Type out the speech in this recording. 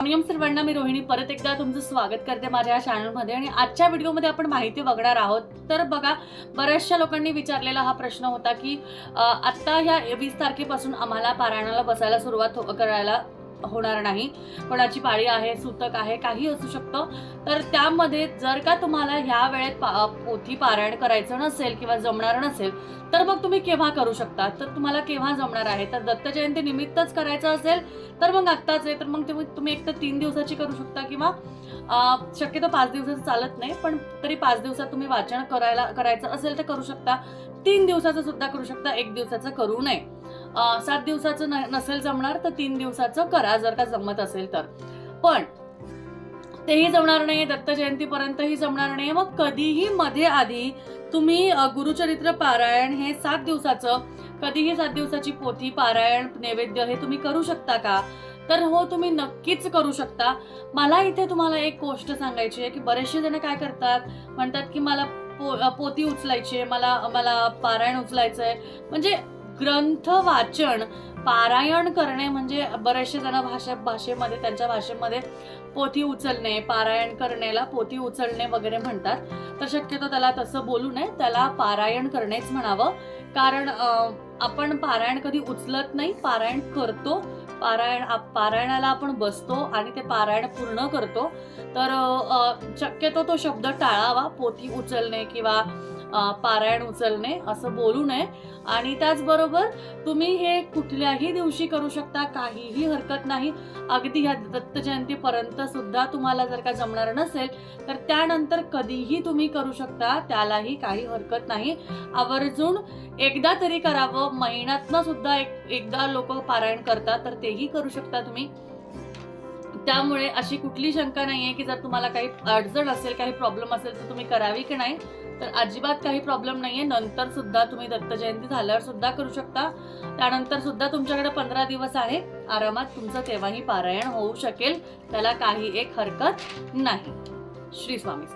नियम सर्वांना मी रोहिणी परत एकदा तुमचं स्वागत करते माझ्या या चॅनलमध्ये आणि आजच्या व्हिडिओमध्ये आपण माहिती बघणार आहोत. तर बघा बऱ्याचशा लोकांनी विचारलेला हा प्रश्न होता की आत्ता ह्या वीस तारखेपासून आम्हाला पारायणाला बसायला सुरुवात हो- करायला होणार नाही. कोणाची पाळी आहे सुतक आहे काही असू शकतं. तर त्यामध्ये जर का तुम्हाला ह्या वेळेत पा पोथी पारायण करायचं नसेल किंवा जमणार नसेल तर मग तुम्ही केव्हा करू शकता? तर तुम्हाला केव्हा जमणार आहे? तर दत्त जयंती निमित्तच करायचं असेल तर मग आत्ताच आहे. तर मग तुम्ही तुम्ही एक तर तीन दिवसाची करू शकता किंवा शक्यतो पाच दिवसाचं चालत नाही पण तरी पाच दिवसात तुम्ही वाचन करायला करायचं असेल तर करू शकता. तीन दिवसाचं सुद्धा करू शकता एक दिवसाचं करू नये. सात दिवसाचं न- नसेल जमणार तर तीन दिवसाचं करा जर का जमत असेल तर. पण तेही जमणार नाही दत्त जयंतीपर्यंतही जमणार नाही मग कधीही मध्ये आधी तुम्ही गुरुचरित्र पारायण हे सात दिवसाचं कधीही सात दिवसाची पोथी पारायण नैवेद्य हे तुम्ही करू शकता का? तर हो तुम्ही नक्कीच करू शकता. मला इथे तुम्हाला एक गोष्ट सांगायची आहे की बरेचसे जण काय करतात? म्हणतात की मला पो पोती पोथी उचलायची आहे मला मला पारायण उचलायचं आहे म्हणजे ग्रंथ वाचन पारायण करणे म्हणजे बरेचसे जण भाषा भाषेमध्ये त्यांच्या भाषेमध्ये पोथी उचलणे पारायण करण्याला पोथी उचलणे वगैरे म्हणतात. तर शक्यतो त्याला तसं बोलू नये त्याला पारायण करणेच म्हणावं. कारण आपण पारायण कधी उचलत नाही पारायण करतो. पारायण आप- पारायणाला आपण बसतो आणि ते पारायण पूर्ण करतो. तर शक्यतो तो शब्द टाळावा पोथी उचलणे किंवा पारायण उचलणे असं बोलू नये. आणि त्याचबरोबर तुम्ही हे कुठल्याही दिवशी करू शकता काहीही हरकत नाही. अगदी ह्या दत्त जयंतीपर्यंत सुद्धा तुम्हाला जर का जमणार नसेल तर त्यानंतर कधीही तुम्ही करू शकता त्यालाही काही हरकत नाही. आवर्जून एकदा तरी करावं. महिन्यातनं सुद्धा एक एकदा लोक पारायण करतात तर तेही करू शकता तुम्ही. त्यामुळे अशी कुठली शंका नाही आहे की जर तुम्हाला काही अडचण असेल काही प्रॉब्लेम असेल तर तुम्ही करावी की नाही. तर अजिबात काही प्रॉब्लेम नाहीये. नंतर सुद्धा तुम्ही दत्त जयंती झाल्यावर सुद्धा करू शकता. त्यानंतर सुद्धा तुमच्याकडे पंधरा दिवस आहे. आरामात तुमचं तेव्हाही पारायण होऊ शकेल. त्याला काही एक हरकत नाही. श्री स्वामी